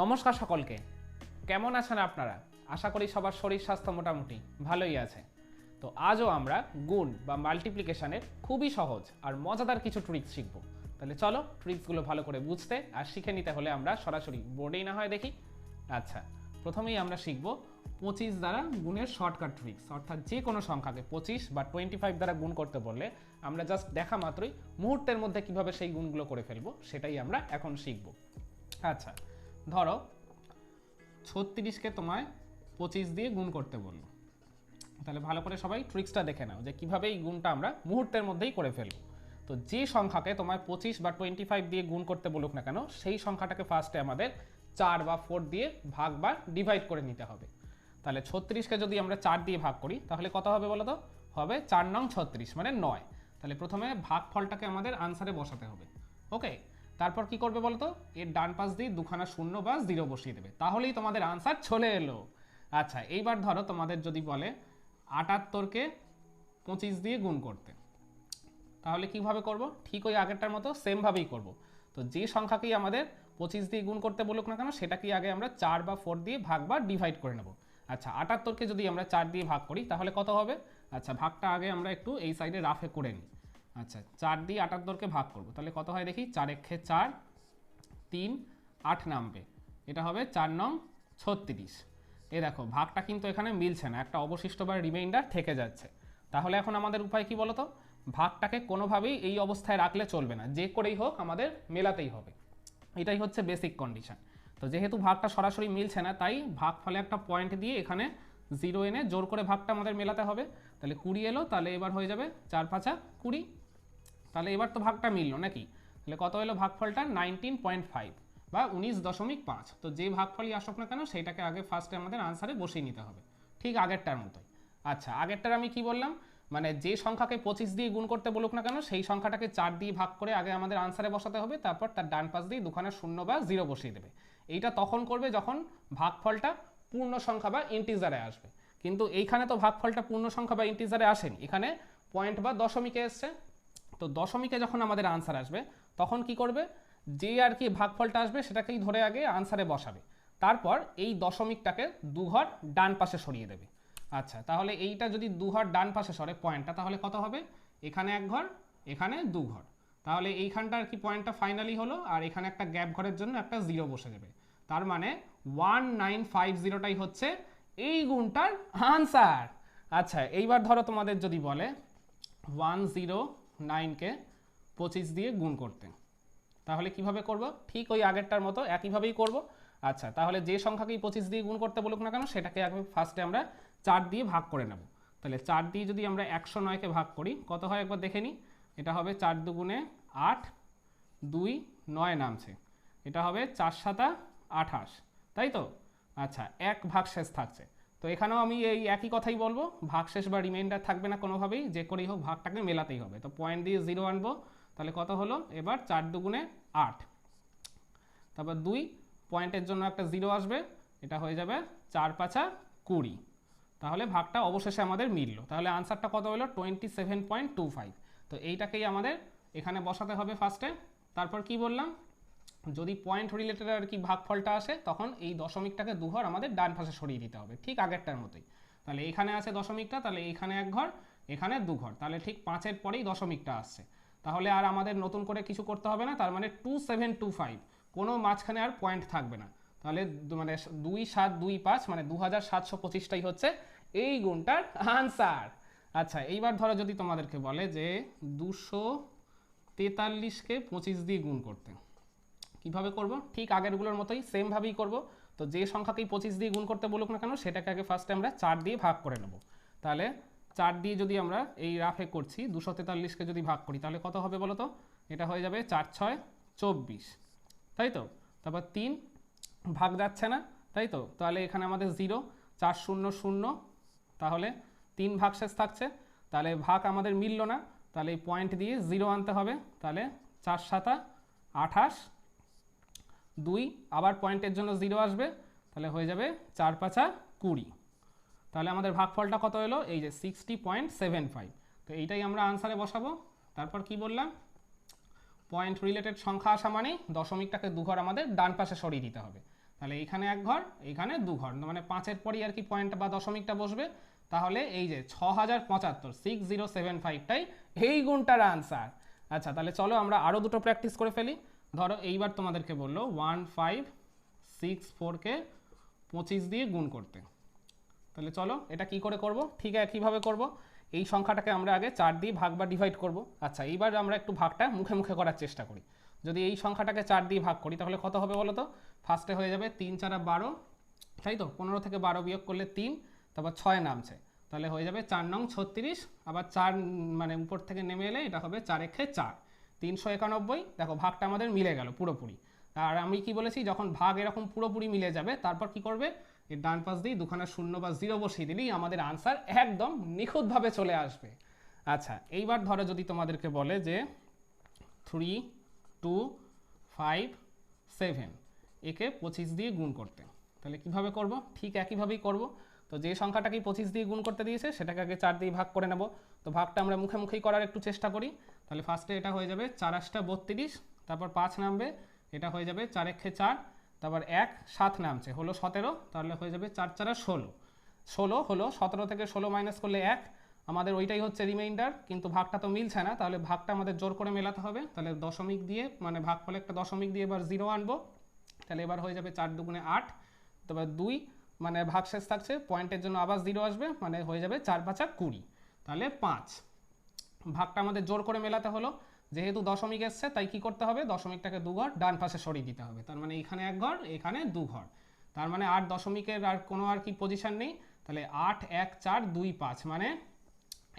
নমস্কার সকলকে। কেমন আছেন আপনারা? আশা করি সবার শরীর স্বাস্থ্য মোটামুটি ভালোই আছে। তো আজও আমরা গুণ বা মাল্টিপ্লিকেশনের খুবই সহজ আর মজাদার কিছু ট্রিক্স শিখব। তাহলে চলো ট্রিক্সগুলো ভালো করে বুঝতে আর শিখে নিতে হলে আমরা সরাসরি বোর্ডেই না হয় দেখি। আচ্ছা প্রথমেই আমরা শিখব পঁচিশ দ্বারা গুণের শর্টকাট ট্রিক্স অর্থাৎ যে কোনো সংখ্যাকে পঁচিশ বা টোয়েন্টি ফাইভ দ্বারা গুণ করতে বললে আমরা জাস্ট দেখা মাত্রই মুহূর্তের মধ্যে কীভাবে সেই গুণগুলো করে ফেলব, সেটাই আমরা এখন শিখব। আচ্ছা ধরো, ছত্রিশকে তোমায় পঁচিশ দিয়ে গুণ করতে বলল। তাহলে ভালো করে সবাই ট্রিক্সটা দেখে নাও যে কীভাবে এই গুণটা আমরা মুহূর্তের মধ্যেই করে ফেলব। তো যে সংখ্যাকে তোমায় পঁচিশ বা টোয়েন্টি ফাইভ দিয়ে গুণ করতে বলুক না কেন, সেই সংখ্যাটাকে ফার্স্টে আমাদের চার বা ফোর দিয়ে ভাগ বা ডিভাইড করে নিতে হবে। তাহলে ছত্রিশকে যদি আমরা চার দিয়ে ভাগ করি, তাহলে কত হবে বলো তো? হবে চার নং ছত্রিশ মানে নয়। তাহলে প্রথমে ভাগ ফলটাকে আমাদের আনসারে বসাতে হবে। ওকে তারপর কি করবে বলতো? এর ডান পাশ দিয়ে দুখানা শূন্য বা জিরো বসিয়ে দেবে। তাহলেই তোমাদের আনসার চলে এলো। আচ্ছা এইবার ধরো তোমাদের যদি বলে আটাত্তরকে পঁচিশ দিয়ে গুণ করতে। তাহলে কীভাবে করব? ঠিক ওই আগেরটার মতো সেমভাবেই করব। তো যে সংখ্যাকেই আমাদের পঁচিশ দিয়ে গুণ করতে বলুক না কেন, সেটাকেই আগে আমরা চার বা ফোর দিয়ে ভাগ বা ডিভাইড করে নেব। আচ্ছা আটাত্তরকে যদি আমরা চার দিয়ে ভাগ করি, তাহলে কত হবে? আচ্ছা ভাগটা আগে আমরা একটু এই সাইডে রাফে করে নিই। আচ্ছা চার দিয়ে আটাত্তরকে ভাগ করব। তাহলে কত হয় দেখি? চার এক্ষে চার, তিন, আট নামবে। এটা হবে চার নং ছত্রিশ। এ দেখো, ভাগটা কিন্তু এখানে মিলছে না। একটা অবশিষ্ট বা রিমাইন্ডার থেকে যাচ্ছে। তাহলে এখন আমাদের উপায় কি বলতো? ভাগটাকে কোনোভাবেই এই অবস্থায় রাখলে চলবে না। যে করেই হোক, আমাদের মেলাতেই হবে। এটাই হচ্ছে বেসিক কন্ডিশন তো যেহেতু ভাগটা সরাসরি মিলছে না, তাই ভাগ ফলে একটা পয়েন্ট দিয়ে এখানে জিরো এনে জোর করে ভাগটা আমাদের মেলাতে হবে। তাহলে কুড়ি এলো, তাহলে এবার হয়ে যাবে চার পাঁচা কুড়ি। তাহলে এবার তো ভাগটা মিললো নাকি? তাহলে কত এলো ভাগফলটা? নাইনটিন পয়েন্ট ফাইভ বা উনিশ দশমিক পাঁচ। তো যে ভাগফলই আসুক না কেন সেটাকে আগে ফার্স্টে আমাদের আনসারে বসিয়ে নিতে হবে। ঠিক আগেরটার মতোই। আচ্ছা আগেরটার আমি কি বললাম? মানে যে সংখ্যাকে পঁচিশ দিয়ে গুণ করতে বলুক না কেন, সেই সংখ্যাটাকে চার দিয়ে ভাগ করে আগে আমাদের আনসারে বসাতে হবে, তারপর তার ডান পাশ দিয়ে দুখানা শূন্য বা জিরো বসিয়ে দেবে। এইটা তখন করবে যখন ভাগফলটা পূর্ণ সংখ্যা বা ইন্টিজারে আসবে। কিন্তু এইখানে তো ভাগফলটা পূর্ণ সংখ্যা বা ইন্টিজারে আসেনি। এখানে পয়েন্ট বা দশমিকে এসছে। তো দশমিকে যখন আমাদের আনসার আসবে, তখন কি করবে? যে আর কি ভাগফলটা আসবে সেটাকেই ধরে আগে আনসারে বসাবে। তারপর এই দশমিকটাকে দুঘর ডান পাশে সরিয়ে দেবে। আচ্ছা তাহলে এইটা যদি দুঘর ডান পাশে সরে পয়েন্টটা তাহলে কত হবে? এখানে এক ঘর, এখানে দু ঘর। তাহলে এইখানটা আর কি পয়েন্টটা ফাইনালি হলো? আর এখানে একটা গ্যাপ ঘরের জন্য একটা জিরো বসে যাবে। তার মানে ওয়ান নাইন ফাইভ জিরোটাই হচ্ছে এই গুণটার আনসার আচ্ছা এইবার ধরো তোমাদের যদি বলে ওয়ান জিরো নাইনকে পঁচিশ দিয়ে গুণ করতে। তাহলে কীভাবে করব? ঠিক ওই আগেরটার মতো একইভাবেই করব। আচ্ছা তাহলে যে সংখ্যাকেই পঁচিশ দিয়ে গুণ করতে বলুক না কেন, সেটাকে আগে ফার্স্টে আমরা চার দিয়ে ভাগ করে নেব। তাহলে চার দিয়ে যদি আমরা একশো নয়কে ভাগ করি, কত হয় একবার দেখে নিই এটা হবে চার দুগুণে আট, দুই নয় নামছে। এটা হবে চার সাতা আঠাশ। তাই তো? আচ্ছা এক ভাগ শেষ থাকছে। তো এখানেও আমি এই একই কথাই বলব ভাগশেষ বা রিমাইন্ডার থাকবে না কোনোভাবেই, যে করেই হোক ভাগটাকে মেলাতেই হবে। তো পয়েন্ট দিয়ে জিরো আনব, তাহলে কত হলো? এবার চার দুগুণে আট। তারপর দুই পয়েন্টের জন্য একটা জিরো আসবে, এটা হয়ে যাবে চার পাঁচা কুড়ি। তাহলে ভাগটা অবশেষে আমাদের মিলল। তাহলে আনসারটা কত হলো? Twenty seven point two five তো এইটাকেই আমাদের এখানে বসাতে হবে ফার্স্টে তারপর কি বললাম? যদি পয়েন্ট রিলেটেড আর কি ভাগফলটা আসে, তখন এই দশমিকটাকে দুঘর আমাদের ডান পাশে সরিয়ে দিতে হবে, ঠিক আগেরটার মতোই। তাহলে এখানে আছে দশমিকটা, তাহলে এখানে এক ঘর, এখানে দু ঘর, তাহলে ঠিক পাঁচের পরেই দশমিকটা আসছে। তাহলে আর আমাদের নতুন করে কিছু করতে হবে না, তার মানে টু সেভেন টু ফাইভ কোনো মাঝখানে আর পয়েন্ট থাকবে না। তাহলে মানে দুই সাত দুই পাঁচ মানে দু হাজার সাতশো পঁচিশটাই হচ্ছে এই গুণটার আনসার আচ্ছা এইবার ধরো যদি তোমাদেরকে বলে যে দুশো তেতাল্লিশকে পঁচিশ দিয়ে গুণ করতে। কীভাবে করব? ঠিক আগেরগুলোর মতোই সেমভাবেই করব। তো যে সংখ্যাকেই পঁচিশ দিয়ে গুণ করতে বলুক না কেন, সেটাকে আগে ফার্স্টে আমরা চার দিয়ে ভাগ করে নেব। তাহলে চার দিয়ে যদি আমরা এই রাফে করছি, দুশো তেতাল্লিশকে যদি ভাগ করি, তাহলে কত হবে বলো তো এটা হয়ে যাবে চার ছয় চব্বিশ। তাই তো? তারপর তিন, ভাগ যাচ্ছে না? তাই তো? তাহলে এখানে আমাদের জিরো চার শূন্য শূন্য, তাহলে তিন ভাগ শেষ থাকছে। তাহলে ভাগ আমাদের মিলল না, তাহলে এই পয়েন্ট দিয়ে জিরো আনতে হবে। তাহলে চার সাতা আঠাশ দুই, আবার পয়েন্টের জন্য জিরো আসবে, তাহলে হয়ে যাবে চার পাঁচা কুড়ি। তাহলে আমাদের ভাগফলটা কত এলো? এই যে সিক্সটি পয়েন্ট সেভেন ফাইভ তো এইটাই আমরা আনসারে বসাবো। তারপর কি বললাম? পয়েন্ট রিলেটেড সংখ্যা আসা মানেই দশমিকটাকে দুঘর আমাদের ডান পাশে সরিয়ে দিতে হবে। তাহলে এইখানে এক ঘর, এইখানে দু ঘর মানে পাঁচের পরই আর কি পয়েন্ট বা দশমিকটা বসবে। তাহলে এই যে ছ হাজার পঁচাত্তর সিক্স জিরো সেভেন ফাইভটাই এই গুণটার আনসার আচ্ছা তাহলে চলো আমরা আরও দুটো প্র্যাকটিস করে ফেলি। ধরো এইবার তোমাদেরকে বলল ওয়ান ফাইভ সিক্স ফোরকে পঁচিশ দিয়ে গুণ করতে। তাহলে চলো এটা কি করে করব? ঠিক একইভাবে করব। এই সংখ্যাটাকে আমরা আগে চার দিয়ে ভাগ বা ডিভাইড করব। আচ্ছা এইবার আমরা একটু ভাগটা মুখে মুখে করার চেষ্টা করি। যদি এই সংখ্যাটাকে চার দিয়ে ভাগ করি, তাহলে কত হবে বলো তো ফার্স্টে হয়ে যাবে তিন চারা বারো, তাই তো? পনেরো থেকে বারো বিয়োগ করলে তিন, তারপর ছয় নামছে। তাহলে হয়ে যাবে চার নং ছত্রিশ, আবার চার মানে উপর থেকে নেমে এলে এটা হবে চার একে চার। তিনশো একানব্বই, দেখো ভাগটা আমাদের মিলে গেল পুরোপুরি। আর আমি কি বলেছি, যখন ভাগ এরকম পুরোপুরি মিলে যাবে, তারপর কি করবে? এর ডান পাশ দিয়ে দুখানা শূন্য বা জিরো বসিয়ে দিলেই আমাদের আনসার একদম নিখুঁতভাবে চলে আসবে। আচ্ছা এইবার ধরো যদি তোমাদেরকে বলে যে থ্রি টু ফাইভ সেভেন একে পঁচিশ দিয়ে গুণ করতে। তাহলে কীভাবে করব? ঠিক একইভাবেই করব। তো যে সংখ্যাটাকে পঁচিশ দিয়ে গুণ করতে দিয়েছে, সেটাকে আগে চার দিয়ে ভাগ করে নেব। তো ভাগটা আমরা মুখে মুখেই করার একটু চেষ্টা করি। তাহলে ফার্স্টে এটা হয়ে যাবে চার আটটা বত্রিশ, তারপর পাঁচ নামবে, এটা হয়ে যাবে চার একে চার, তারপর এক, সাত নামছে, হলো সতেরো, তাহলে হয়ে যাবে চার চারা ষোলো। ষোলো হলো সতেরো থেকে ষোলো মাইনাস করলে এক, আমাদের ওইটাই হচ্ছে রিমাইন্ডার কিন্তু ভাগটা তো মিলছে না, তাহলে ভাগটা আমাদের জোর করে মেলাতে হবে, তাহলে দশমিক দিয়ে মানে ভাগ ফলে একটা দশমিক দিয়ে এবার জিরো আনব, তাহলে এবার হয়ে যাবে চার দুগুণে আট, তারপর দুই মানে ভাগ শেষ থাকছে পয়েন্টের জন্য আবার জিরো আসবে মানে হয়ে যাবে চার পাঁচা কুড়ি, তাহলে পাঁচ। ভাগটা আমাদের জোর করে মেলাতে হলো। যেহেতু দশমিক এসছে, তাই কি করতে হবে? দশমিকটাকে দু ঘর, ডান পাশে সরিয়ে দিতে হবে। তার মানে এখানে এক ঘর, এখানে দু ঘর। তার মানে আট দশমিকের আর কোনো আর কি পজিশন নেই। তাহলে আট, এক, চার, দুই, পাঁচ মানে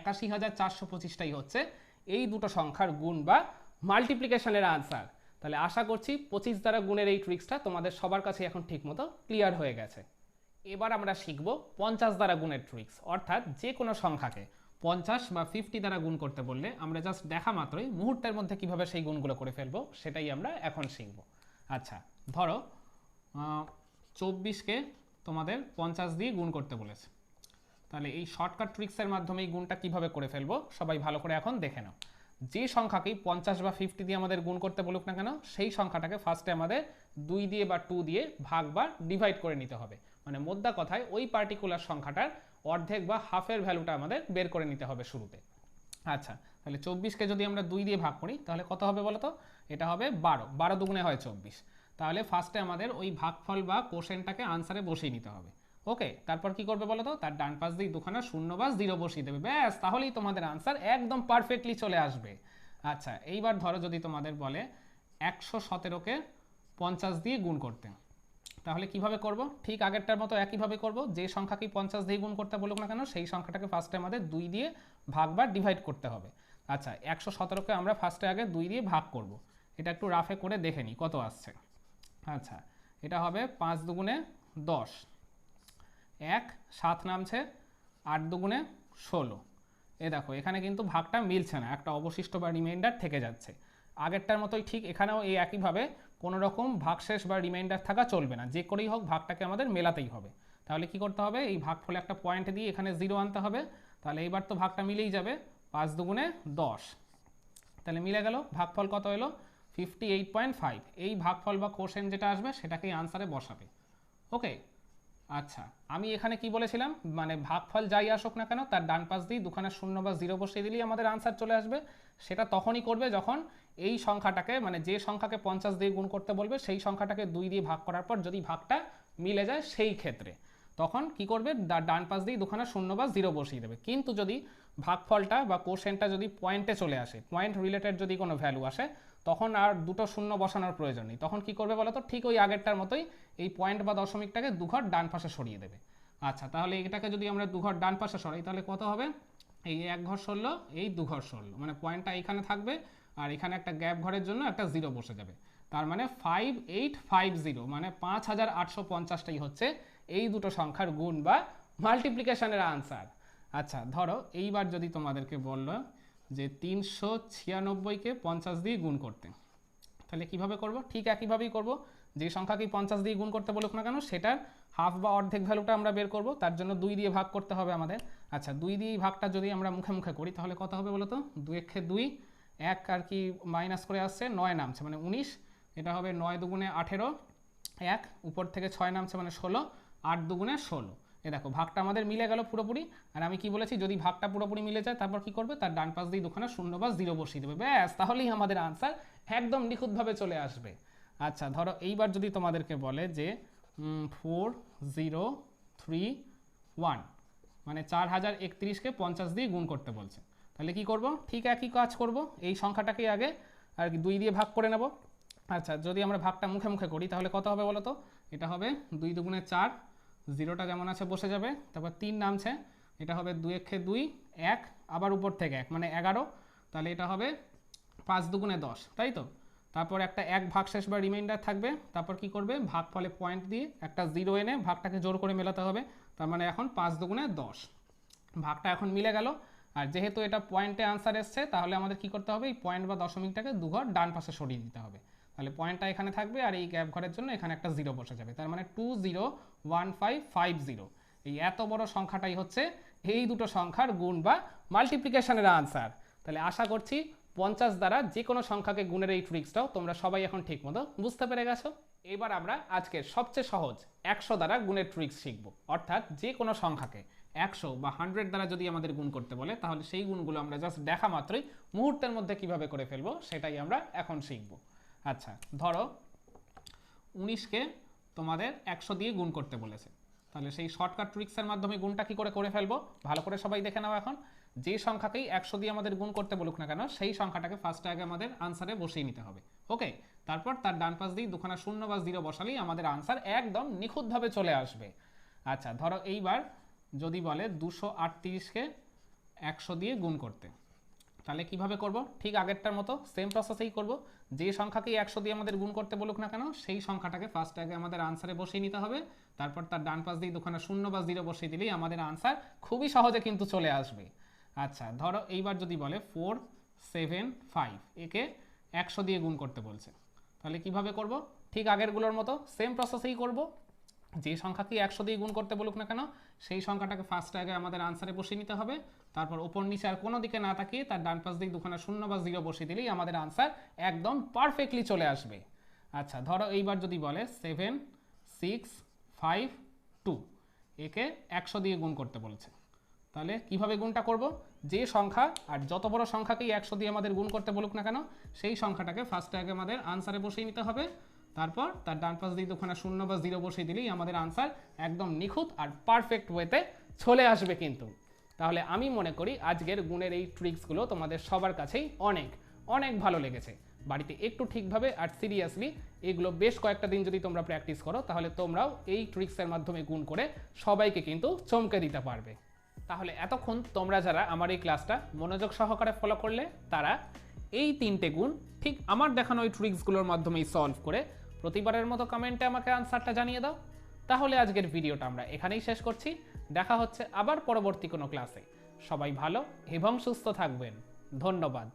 একাশি হাজার চারশো পঁচিশটাই হচ্ছে। এই দুটো সংখ্যার গুণ বা মাল্টিপ্লিকেশনের আনসার তাহলে আশা করছি পঁচিশ দ্বারা গুণের এই ট্রিক্সটা তোমাদের সবার কাছে এখন ঠিকমতো ক্লিয়ার হয়ে গেছে। এবার আমরা শিখব পঞ্চাশ দ্বারা গুণের ট্রিক্স অর্থাৎ যে কোনো সংখ্যাকে পঞ্চাশ বা ফিফটি দ্বারা গুণ করতে বললে আমরা জাস্ট দেখা মাত্রই মুহূর্তের মধ্যে কীভাবে সেই গুণগুলো করে ফেলব, সেটাই আমরা এখন শিখব। আচ্ছা ধরো চব্বিশকে তোমাদের পঞ্চাশ দিয়ে গুণ করতে বলেছে। তাহলে এই শর্টকাট ট্রিক্সের মাধ্যমে এই গুণটা কীভাবে করে ফেলব, সবাই ভালো করে এখন দেখে নাও। যে সংখ্যাকেই পঞ্চাশ বা ফিফটি দিয়ে আমাদের গুণ করতে বলুক না কেন, সেই সংখ্যাটাকে ফার্স্টে আমাদের দুই দিয়ে বা টু দিয়ে ভাগ বা ডিভাইড করে নিতে হবে। মানে মোদ্দা কথায় ওই পার্টিকুলার সংখ্যাটার অর্ধেক বা হাফের ভ্যালুটা আমাদের বের করে নিতে হবে শুরুতে। আচ্ছা তাহলে চব্বিশকে যদি আমরা দুই দিয়ে ভাগ করি, তাহলে কত হবে বলো তো এটা হবে বারো। বারো দুগুণে হয় চব্বিশ। তাহলে ফার্স্টে আমাদের ওই ভাগফল বা কোশ্চেনটাকে আনসারে বসিয়ে নিতে হবে। ওকে তারপর কি করবে বলো তো তার ডান পাশ দিয়ে দুখানা শূন্য বাস জিরো বসিয়ে দেবে। ব্যাস, তাহলেই তোমাদের আনসার একদম পারফেক্টলি চলে আসবে। আচ্ছা এইবার ধরো যদি তোমাদের বলে একশো সতেরোকে পঞ্চাশ দিয়ে গুণ করতে। তাহলে কীভাবে করব? ঠিক আগেরটার মতো একইভাবে করব। যে সংখ্যাকেই পঞ্চাশ দিয়ে গুণ করতে বলুক না কেন, সেই সংখ্যাটাকে ফার্স্টে আমাদের দুই দিয়ে ভাগ বা ডিভাইড করতে হবে। আচ্ছা একশো সতেরোকে আমরা ফার্স্টে আগে দুই দিয়ে ভাগ করব। এটা একটু রাফে করে দেখে নিই কত আসছে? আচ্ছা এটা হবে পাঁচ দুগুণে দশ। এক, সাত নামছে, আট দুগুণে ষোলো। এ দেখো, এখানে কিন্তু ভাগটা মিলছে না, একটা অবশিষ্ট বা রিমাইন্ডার থেকে যাচ্ছে। আগেরটার মতোই ঠিক এখানেও এই একইভাবে কোনো রকম ভাগশেষ বা রিমাইন্ডার থাকা চলবে না। যে করেই হোক ভাগটাকে আমাদের মেলাতেই হবে। তাহলে কি করতে হবে? এই ভাগ ফলে একটা পয়েন্ট দিয়ে এখানে জিরো আনতে হবে। তাহলে এইবার তো ভাগটা মিলেই যাবে। পাঁচ দুগুণে দশ। তাহলে মিলে গেল। ভাগফল কত এলো? ফিফটি এই ভাগফল বা কোশ্চেন যেটা আসবে, সেটাকেই আনসারে বসাবে। ওকে আচ্ছা আমি এখানে কি বলেছিলাম? মানে ভাগফল যাই আসুক না কেন, তার ডান পাশ দিয়ে দুখানা শূন্য বা জিরো বসিয়ে দিলেই আমাদের আনসার চলে আসবে। সেটা তখনই করবে যখন এই সংখ্যাটাকে মানে যে সংখ্যাকে পঞ্চাশ দিয়ে গুণ করতে বলবে, সেই সংখ্যাটাকে দুই দিয়ে ভাগ করার পর যদি ভাগটা মিলে যায় সেই ক্ষেত্রে, তখন কি করবে? ডান পাশ দিয়ে দুখানা শূন্য বা জিরো বসিয়ে দেবে। কিন্তু যদি ভাগফলটা বা কোশ্চেনটা যদি পয়েন্টে চলে আসে পয়েন্ট রিলেটেড যদি কোনো ভ্যালু আসে তখন আর দুটো শূন্য বসানোর প্রয়োজন নেই। তখন কি করবে বলো তো? ঠিক ওই আগেরটার মতোই এই পয়েন্ট বা দশমিকটাকে দুঘর ডান পাশে সরিয়ে দেবে। আচ্ছা তাহলে এটাকে যদি আমরা দুঘর ডান পাশে সরাই, তাহলে কত হবে? এই এক ঘর সরলো, এই দুঘর সরলো। মানে পয়েন্টটা এখানে থাকবে আর এখানে একটা গ্যাপ ঘরের জন্য একটা জিরো বসে যাবে। তার মানে ফাইভ এইট ফাইভ জিরো মানে পাঁচ হাজার আটশো পঞ্চাশটাই হচ্ছে এই দুটো সংখ্যার গুণ বা মাল্টিপ্লিকেশনের আনসার আচ্ছা ধরো এইবার যদি তোমাদেরকে বলল যে তিনশো ছিয়ানব্বইকে পঞ্চাশ দিয়ে গুণ করতে। তাহলে কীভাবে করব? ঠিক একইভাবেই করব। যে সংখ্যাকেই পঞ্চাশ দিয়ে গুণ করতে বলুক না কেন, সেটার হাফ বা অর্ধেক ভ্যালুটা আমরা বের করব। তার জন্য দুই দিয়ে ভাগ করতে হবে আমাদের। আচ্ছা দুই দিয়ে ভাগটা যদি আমরা মুখে মুখে করি, তাহলে কত হবে বলো তো দুই একে দুই, এক আর কি মাইনাস করে আসছে, নয় নামছে মানে উনিশ। এটা হবে নয় দুগুণে আঠেরো, এক। উপর থেকে ছয় নামছে মানে ষোলো। আট দুগুণে ষোলো। এ দেখো, ভাগটা আমাদের মিলে গেল পুরোপুরি, আর আমি কি বলেছি, যদি ভাগটা পুরোপুরি মিলে যায়, তারপর কি করবে? তার ডান পাশ দিয়ে দুখানা শূন্য বা জিরো বসিয়ে দেবে। ব্যাস, তাহলেই আমাদের আনসার একদম নিখুঁতভাবে চলে আসবে। আচ্ছা ধরো এইবার যদি তোমাদেরকে বলে যে ফোর জিরো থ্রি ওয়ান মানে চার হাজার একত্রিশকে পঞ্চাশ দিয়ে গুণ করতে বলছে। তাহলে কি করব? ঠিক একই কাজ করব, এই সংখ্যাটাকেই আগে আর কি দুই দিয়ে ভাগ করে নেব। আচ্ছা যদি আমরা ভাগটা মুখে মুখে করি, তাহলে কত হবে বলো তো এটা হবে দুই দুগুণে চার জিরোটা যেমন আছে বসে যাবে, তারপর তিন নামছে, এটা হবে দুই একে দুই, এক, আবার উপর থেকে এক মানে এগারো, তাহলে এটা হবে পাঁচ দুগুণে দশ, তাই তো? তারপর একটা এক ভাগ শেষ বা রিমাইন্ডার থাকবে, তারপর কি করবে? ভাগ ফলে পয়েন্ট দিয়ে একটা জিরো এনে ভাগটাকে জোর করে মেলাতে হবে, তার মানে এখন পাঁচ দুগুণে দশ। ভাগটা এখন মিলে গেল, আর যেহেতু এটা পয়েন্টে আনসার এসছে, তাহলে আমাদের কি করতে হবে? এই পয়েন্ট বা দশমিকটাকে দুঘর ডান পাশে সরিয়ে দিতে হবে। তাহলে পয়েন্টটা এখানে থাকবে আর এই গ্যাপ ঘরের জন্য এখানে একটা জিরো বসে যাবে। তার মানে two zero one five five zero এই এত বড় সংখ্যাটাই হচ্ছে এই দুটো সংখ্যার গুণ বা মাল্টিপ্লিকেশনের আনসার তাহলে আশা করছি পঞ্চাশ দ্বারা যে কোনো সংখ্যাকে গুণের এই ট্রিক্সটাও তোমরা সবাই এখন ঠিকমতো বুঝতে পেরে গেছো। এবার আমরা আজকের সবচেয়ে সহজ একশো দ্বারা গুণের ট্রিক্স শিখব। অর্থাৎ যে কোনো সংখ্যাকে একশো বা হান্ড্রেড দ্বারা যদি আমাদের গুণ করতে বলে, তাহলে সেই গুণগুলো আমরা জাস্ট দেখা মাত্রই মুহূর্তের মধ্যে কীভাবে করে ফেলব সেটাই আমরা এখন শিখব। আচ্ছা ধরো উনিশকে তোমাদের একশো দিয়ে গুণ করতে বলেছে। তাহলে সেই শর্টকাট ট্রিক্সের মাধ্যমে গুণটা কী করে করে ফেলব? ভালো করে সবাই দেখে নাও এখন। যে সংখ্যাকেই একশো দিয়ে আমাদের গুণ করতে বলুক না কেন, সেই সংখ্যাটাকে ফার্স্টে আগে আমাদের আনসারে বসিয়ে নিতে হবে। ওকে তারপর তার ডান পাশ দিয়ে দুখানা শূন্য বা জিরো বসালেই আমাদের আনসার একদম নিখুঁতভাবে চলে আসবে। আচ্ছা ধরো এইবার যদি বলে দুশো আটত্রিশকে একশো দিয়ে গুণ করতে। তাহলে কীভাবে করব? ঠিক আগেরটার মতো সেম প্রসেসেই করব। যে সংখ্যাকেই একশো দিয়ে আমাদের গুণ করতে বলুক না কেন, সেই সংখ্যাটাকে ফার্স্ট আগে আমাদের আনসারে বসিয়ে নিতে হবে। তারপর তার ডান পাশ দিয়ে দুখানা শূন্য বা জিরো বসিয়ে দিলেই আমাদের আনসার খুবই সহজে কিন্তু চলে আসবে। আচ্ছা ধরো এইবার যদি বলে ফোর সেভেন ফাইভ একে একশো দিয়ে গুণ করতে বলছে। তাহলে কীভাবে করব? ঠিক আগেরগুলোর মতো সেম প্রসেসেই করব। যে সংখ্যাকে একশো দিয়ে গুণ করতে বলুক না কেন, সেই সংখ্যাটাকে ফার্স্ট আগে আমাদের আনসারে বসিয়ে নিতে হবে। তারপর ওপর নিচে আর কোনো দিকে না তাকিয়ে তার ডান পাশ দিকে দুখানা শূন্য বা জিরো বসিয়ে দিলেই আমাদের আনসার একদম পারফেক্টলি চলে আসবে। আচ্ছা ধরো এইবার যদি বলে সেভেন সিক্স ফাইভ টু একে একশো দিয়ে গুণ করতে বলছে। তাহলে কীভাবে গুণটা করব? যে সংখ্যা আর যত বড় সংখ্যাকেই একশো দিয়ে আমাদের গুণ করতে বলুক না কেন, সেই সংখ্যাটাকে ফার্স্টে আগে আমাদের আনসারে বসিয়ে নিতে হবে। তারপর তার ডান পাশ দিয়ে দুখানা শূন্য বা জিরো বসিয়ে দিলেই আমাদের আনসার একদম নিখুঁত আর পারফেক্ট ওয়েতে চলে আসবে কিন্তু। তাহলে আমি মনে করি আজকের গুণের এই ট্রিক্সগুলো তোমাদের সবার কাছেই অনেক অনেক ভালো লেগেছে। বাড়িতে একটু ঠিকভাবে আর সিরিয়াসলি এগুলো বেশ কয়েকটা দিন যদি তোমরা প্র্যাকটিস করো, তাহলে তোমরাও এই ট্রিক্সের মাধ্যমে গুণ করে সবাইকে কিন্তু চমকে দিতে পারবে। তাহলে এতক্ষণ তোমরা যারা আমার এই ক্লাসটা মনোযোগ সহকারে ফলো করলে, তারা এই তিনটে গুণ ঠিক আমার দেখানো ওই ট্রিক্সগুলোর মাধ্যমেই সলভ করে প্রতিবারের মতো কমেন্টে আমাকে আনসারটা জানিয়ে দাও। তাহলে আজকের ভিডিওটা আমরা এখানেই শেষ করছি। দেখা হচ্ছে আবার পরবর্তী কোনো ক্লাসে। সবাই ভালো এবং সুস্থ থাকবেন। ধন্যবাদ।